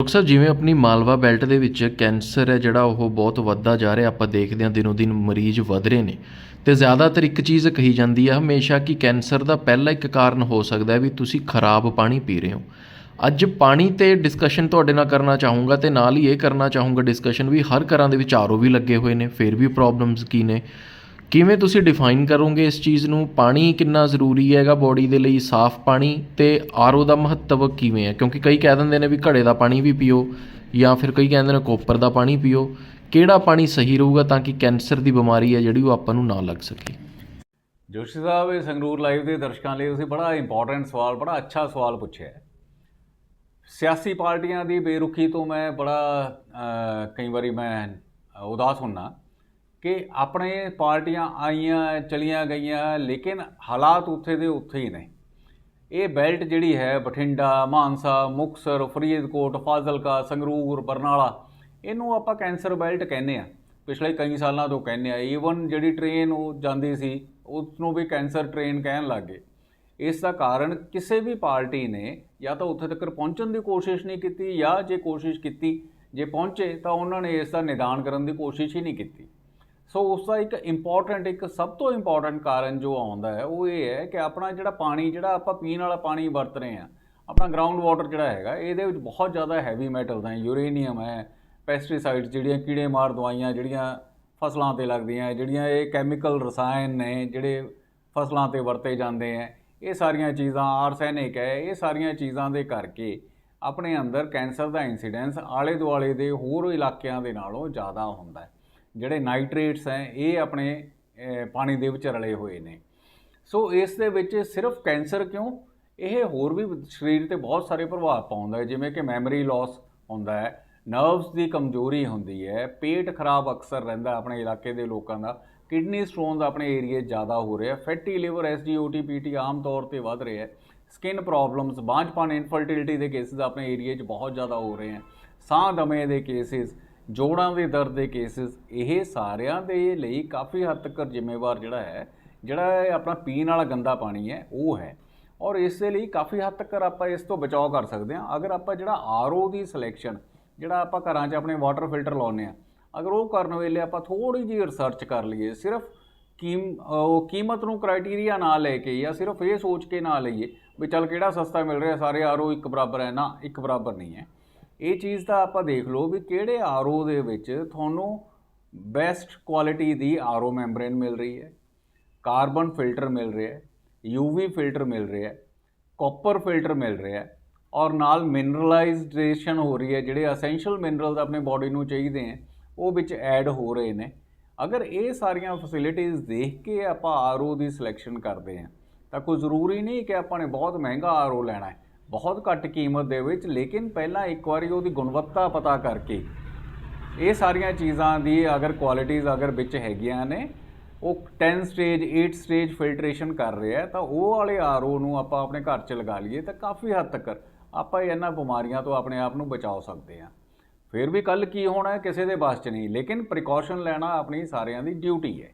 Doctor ਸਾਹਿਬ, ਜਿਵੇਂ ਆਪਣੀ Malwa belt ਦੇ ਵਿੱਚ ਕੈਂਸਰ ਹੈ, ਜਿਹੜਾ ਉਹ ਬਹੁਤ ਵੱਧਦਾ ਜਾ ਰਿਹਾ, ਆਪਾਂ ਦੇਖਦੇ ਹਾਂ ਦਿਨੋ ਦਿਨ ਮਰੀਜ਼ ਵਧ ਰਹੇ ਨੇ। ਤੇ ਜ਼ਿਆਦਾਤਰ ਇੱਕ ਚੀਜ਼ ਕਹੀ ਜਾਂਦੀ ਹੈ ਹਮੇਸ਼ਾ ਕਿ ਕੈਂਸਰ ਦਾ ਪਹਿਲਾ ਇੱਕ ਕਾਰਨ ਹੋ ਸਕਦਾ ਹੈ ਵੀ ਤੁਸੀਂ ਖਰਾਬ ਪਾਣੀ ਪੀ ਰਹੇ ਹੋ। ਅੱਜ ਪਾਣੀ ਤੇ ਡਿਸਕਸ਼ਨ ਤੁਹਾਡੇ ਨਾਲ ਕਰਨਾ ਚਾਹੂੰਗਾ ਤੇ ਨਾਲ ਹੀ ਇਹ ਕਰਨਾ ਚਾਹੂੰਗਾ ਡਿਸਕਸ਼ਨ ਵੀ ਹਰ ਘਰਾਂ ਦੇ ਵਿੱਚ ਆਰਓ ਵੀ ਲੱਗੇ ਹੋਏ ਨੇ, ਫਿਰ ਵੀ ਪ੍ਰੋਬਲਮਸ ਕੀ ਨੇ। ਕਿਵੇਂ ਤੁਸੀਂ ਡਿਫਾਈਨ ਕਰੋਗੇ ਇਸ ਚੀਜ਼ ਨੂੰ? ਪਾਣੀ ਕਿੰਨਾ ਜ਼ਰੂਰੀ ਹੈਗਾ ਬੋਡੀ ਦੇ ਲਈ ਸਾਫ਼ ਪਾਣੀ ਤੇ ਆਰਓ ਦਾ ਮਹੱਤਵ ਕਿਵੇਂ ਹੈ? ਕਿਉਂਕਿ ਕਈ ਕਹਿ ਦਿੰਦੇ ਨੇ ਵੀ ਘੜੇ ਦਾ ਪਾਣੀ ਵੀ ਪੀਓ ਜਾਂ ਫਿਰ ਕਈ ਕਹਿੰਦੇ ਨੇ ਕੋਪਰ ਦਾ ਪਾਣੀ ਪੀਓ। ਕਿਹੜਾ ਪਾਣੀ ਸਹੀ ਰਹੂਗਾ ਤਾਂ ਕਿ ਕੈਂਸਰ ਦੀ ਬਿਮਾਰੀ ਹੈ ਜਿਹੜੀ ਉਹ ਆਪਾਂ ਨੂੰ ਨਾ ਲੱਗ ਸਕੇ? ਜੋਸ਼ੀ ਸਾਹਿਬ, ਇਹ ਸੰਗਰੂਰ ਲਾਈਵ ਦੇ ਦਰਸ਼ਕਾਂ ਲਈ ਤੁਸੀਂ ਬੜਾ ਇੰਪੋਰਟੈਂਟ ਸਵਾਲ, ਬੜਾ ਅੱਛਾ ਸਵਾਲ ਪੁੱਛਿਆ ਹੈ। ਸਿਆਸੀ ਪਾਰਟੀਆਂ ਦੀ ਬੇਰੁਖੀ ਤੋਂ ਮੈਂ ਬੜਾ ਕਈ ਵਾਰੀ ਮੈਂ ਉਦਾਸ ਹੁੰਨਾ। ਕਿ ਆਪਣੇ ਪਾਰਟੀਆਂ ਆਈਆਂ, ਚਲੀਆਂ ਗਈਆਂ, ਲੇਕਿਨ ਹਾਲਾਤ ਉੱਥੇ ਦੇ ਉੱਥੇ ਹੀ ਨੇ। ਇਹ ਬੈਲਟ ਜਿਹੜੀ ਹੈ, ਬਠਿੰਡਾ, ਮਾਨਸਾ ਮੁਕਸਰ ਫਰੀਦਕੋਟ, ਫਾਜ਼ਿਲਕਾ, ਸੰਗਰੂਰ, ਬਰਨਾਲਾ, ਇਹਨੂੰ ਆਪਾਂ ਕੈਂਸਰ ਬੈਲਟ ਕਹਿੰਦੇ ਆ। ਪਿਛਲੇ ਕਈ ਸਾਲਾਂ ਤੋਂ ਕਹਿੰਦੇ ਆ। ਈਵਨ ਜਿਹੜੀ ਟ੍ਰੇਨ ਉਹ ਜਾਂਦੀ ਸੀ ਉਸ ਨੂੰ ਵੀ ਕੈਂਸਰ ਟ੍ਰੇਨ ਕਹਿਣ ਲੱਗੇ ਇਸ ਦਾ ਕਾਰਨ ਕਿਸੇ ਵੀ ਪਾਰਟੀ ਨੇ ਜਾਂ ਤਾਂ ਉੱਥੇ ਤੱਕ ਪਹੁੰਚਣ ਦੀ ਕੋਸ਼ਿਸ਼ ਨਹੀਂ ਕੀਤੀ, ਜਾਂ ਜੇ ਕੋਸ਼ਿਸ਼ ਕੀਤੀ, ਜੇ ਪਹੁੰਚੇ ਤਾਂ ਉਹਨਾਂ ਨੇ ਇਸ ਦਾ ਨਿਦਾਨ ਕਰਨ ਦੀ ਕੋਸ਼ਿਸ਼ ਹੀ ਨਹੀਂ ਕੀਤੀ। ਸੋ ਉਸ ਦਾ ਇੱਕ ਇੰਪੋਰਟੈਂਟ ਇੱਕ ਸਭ ਤੋਂ ਇੰਪੋਰਟੈਂਟ ਕਾਰਨ ਜੋ ਆਉਂਦਾ ਹੈ, ਉਹ ਇਹ ਹੈ ਕਿ ਆਪਣਾ ਜਿਹੜਾ ਪਾਣੀ, ਜਿਹੜਾ ਆਪਾਂ ਪੀਣ ਵਾਲਾ ਪਾਣੀ ਵਰਤ ਰਹੇ ਆ ਆਪਣਾ ਗਰਾਊਂਡ ਵਾਟਰ ਜਿਹੜਾ ਹੈਗਾ, ਇਹਦੇ ਵਿੱਚ ਬਹੁਤ ਜ਼ਿਆਦਾ ਹੈਵੀ ਮੈਟਲਸ ਹੈ ਯੂਰੇਨੀਅਮ ਹੈ ਪੈਸਟੀਸਾਈਡਸ ਜਿਹੜੀਆਂ ਕੀੜੇ ਮਾਰ ਦਵਾਈਆਂ, ਜਿਹੜੀਆਂ ਫਸਲਾਂ ਤੇ ਲੱਗਦੀਆਂ, ਜਿਹੜੀਆਂ ਇਹ ਕੈਮੀਕਲ ਰਸਾਇਣ ਨੇ, ਜਿਹੜੇ ਫਸਲਾਂ ਤੇ ਵਰਤੇ ਜਾਂਦੇ ਆ ਇਹ ਸਾਰੀਆਂ ਚੀਜ਼ਾਂ ਆਰਸੈਨਿਕ ਹੈ, ਇਹ ਸਾਰੀਆਂ ਚੀਜ਼ਾਂ ਦੇ ਕਰਕੇ ਆਪਣੇ ਅੰਦਰ ਕੈਂਸਰ ਦਾ ਇਨਸੀਡੈਂਸ ਆਲੇ ਦੁਆਲੇ ਦੇ ਹੋਰ ਇਲਾਕਿਆਂ ਦੇ ਨਾਲੋਂ ਜ਼ਿਆਦਾ ਹੁੰਦਾ ਹੈ। ਜਿਹੜੇ ਨਾਈਟ੍ਰੇਟਸ ਹੈ, ਇਹ ਆਪਣੇ ਪਾਣੀ ਦੇ ਵਿੱਚ ਰਲੇ ਹੋਏ ਨੇ। ਸੋ ਇਸ ਦੇ ਵਿੱਚ ਸਿਰਫ ਕੈਂਸਰ ਕਿਉਂ? ਇਹ ਹੋਰ ਵੀ ਸਰੀਰ ਤੇ ਬਹੁਤ ਸਾਰੇ ਪ੍ਰਭਾਵ ਪਾਉਂਦਾ ਹੈ, ਜਿਵੇਂ ਕਿ ਮੈਮਰੀ ਲਾਸ ਹੁੰਦਾ ਹੈ, ਨਰਵਸ ਦੀ ਕਮਜ਼ੋਰੀ ਹੁੰਦੀ ਹੈ, ਪੇਟ ਖਰਾਬ ਅਕਸਰ ਰਹਿੰਦਾ ਆਪਣੇ ਇਲਾਕੇ ਦੇ ਲੋਕਾਂ ਦਾ, ਕਿਡਨੀ ਸਟੋਨਸ ਆਪਣੇ ਏਰੀਏ 'ਚ ਜ਼ਿਆਦਾ ਹੋ ਰਿਹਾ, ਫੈਟੀ ਲਿਵਰ ਐਸਜੀਓਟੀ ਪੀਟੀ ਆਮ ਤੌਰ ਤੇ ਵੱਧ ਰਿਹਾ ਹੈ, ਸਕਿਨ ਪ੍ਰੋਬਲਮਸ, ਬਾਂਝਪਨ, ਇਨਫਰਟੀਲਿਟੀ ਦੇ ਕੇਸਿਸ ਆਪਣੇ ਏਰੀਏ 'ਚ ਬਹੁਤ ਜ਼ਿਆਦਾ ਹੋ ਰਹੇ ਹਨ ਸਾਹ ਦਮੇ ਦੇ ਕੇਸਿਸ ਜੋੜਾਂ ਦੇ ਦਰਦ ਦੇ ਕੇਸਿਸ ਇਹ ਸਾਰਿਆਂ ਦੇ ਲਈ ਕਾਫੀ ਹੱਦ ਤੱਕ ਜ਼ਿੰਮੇਵਾਰ ਜਿਹੜਾ ਹੈ, ਜਿਹੜਾ ਆਪਣਾ ਪੀਣ ਵਾਲਾ ਗੰਦਾ ਪਾਣੀ ਹੈ, ਉਹ ਹੈ। ਔਰ ਇਸ ਦੇ ਲਈ ਕਾਫੀ ਹੱਦ ਤੱਕ ਆਪਾਂ ਇਸ ਤੋਂ ਬਚਾਅ ਕਰ ਸਕਦੇ ਹਾਂ। ਅਗਰ ਆਪਾਂ ਜਿਹੜਾ ਆਰਓ ਦੀ ਸਿਲੈਕਸ਼ਨ ਜਿਹੜਾ ਆਪਾਂ ਘਰਾਂ 'ਚ ਆਪਣੇ ਵਾਟਰ ਫਿਲਟਰ ਲਾਉਂਦੇ ਆ ਅਗਰ ਉਹ ਕਰਨ ਵੇਲੇ ਆਪਾਂ ਥੋੜੀ ਜਿਹੀ ਰਿਸਰਚ ਕਰ ਲਈਏ, ਸਿਰਫ ਕੀਮ, ਉਹ ਕੀਮਤ ਨੂੰ ਕ੍ਰਾਈਟੇਰੀਆ ਨਾ ਲੈ ਕੇ ਜਾਂ ਸਿਰਫ ਇਹ ਸੋਚ ਕੇ ਨਾ ਲਈਏ ਵੀ ਚੱਲ ਕਿਹੜਾ ਸਸਤਾ ਮਿਲ ਰਿਹਾ, ਸਾਰੇ ਆਰਓ ਇੱਕ ਬਰਾਬਰ ਹੈ, ਨਾ, ਇੱਕ ਬਰਾਬਰ ਨਹੀਂ ਹੈ। ਇਹ ਚੀਜ਼ ਤਾਂ ਆਪਾਂ ਦੇਖ ਲਓ ਵੀ ਕਿਹੜੇ ਆਰਓ ਦੇ ਵਿੱਚ ਤੁਹਾਨੂੰ ਬੈਸਟ ਕੁਆਲਿਟੀ ਦੀ ਆਰਓ ਮੈਂਬਰੇਨ ਮਿਲ ਰਹੀ ਹੈ ਕਾਰਬਨ ਫਿਲਟਰ ਮਿਲ ਰਿਹਾ ਹੈ ਯੂਵੀ ਫਿਲਟਰ ਮਿਲ ਰਿਹਾ ਹੈ ਕਾਪਰ ਫਿਲਟਰ ਮਿਲ ਰਿਹਾ ਹੈ ਔਰ ਨਾਲ ਮਿਨਰਲਾਈਜੇਸ਼ਨ ਹੋ ਰਹੀ ਹੈ, ਜਿਹੜੇ ਅਸੈਂਸ਼ੀਅਲ ਮਿਨਰਲਸ ਆਪਣੇ ਬਾਡੀ ਨੂੰ ਚਾਹੀਦੇ ਹੈ, ਉਹ ਵਿੱਚ ਐਡ ਹੋ ਰਹੇ ਨੇ। ਅਗਰ ਇਹ ਸਾਰੀਆਂ ਫੈਸਿਲਿਟੀਆਂ ਦੇਖ ਕੇ ਆਪਾਂ ਆਰਓ ਦੀ ਸਿਲੈਕਸ਼ਨ ਕਰਦੇ ਹਾਂ, ਤਾਂ ਕੋਈ ਜ਼ਰੂਰੀ ਨਹੀਂ ਕਿ ਆਪਾਂ ਨੇ ਬਹੁਤ ਮਹਿੰਗਾ ਆਰਓ ਲੈਣਾ ਹੈ। ਬਹੁਤ ਘੱਟ ਕੀਮਤ ਦੇ ਵਿੱਚ, ਲੇਕਿਨ ਪਹਿਲਾਂ ਇੱਕ ਵਾਰੀ ਉਹਦੀ ਗੁਣਵੱਤਾ ਪਤਾ ਕਰਕੇ ਇਹ ਸਾਰੀਆਂ ਚੀਜ਼ਾਂ ਦੀ ਅਗਰ ਕੁਆਲਿਟੀਆਂ ਅਗਰ ਵਿੱਚ ਹੈਗੀਆਂ ਨੇ, ਉਹ 10 ਸਟੇਜ 8 ਸਟੇਜ ਫਿਲਟਰੇਸ਼ਨ ਕਰ ਰਿਹਾ ਤਾਂ ਉਹ ਵਾਲੇ ਆਰਓ ਨੂੰ ਆਪਾਂ ਆਪਣੇ ਘਰ 'ਚ ਲਗਾ ਲਈਏ ਤਾਂ ਕਾਫੀ ਹੱਦ ਤੱਕ ਆਪਾਂ ਇਹਨਾਂ ਬਿਮਾਰੀਆਂ ਤੋਂ ਆਪਣੇ ਆਪ ਨੂੰ ਬਚਾ ਸਕਦੇ ਹਾਂ। ਫਿਰ ਵੀ ਕੱਲ ਕੀ ਹੋਣਾ ਕਿਸੇ ਦੇ ਬਸ 'ਚ ਨਹੀਂ, ਲੇਕਿਨ ਪ੍ਰੀਕਾਸ਼ਨ ਲੈਣਾ ਆਪਣੀ ਸਾਰਿਆਂ ਦੀ ਡਿਊਟੀ ਹੈ।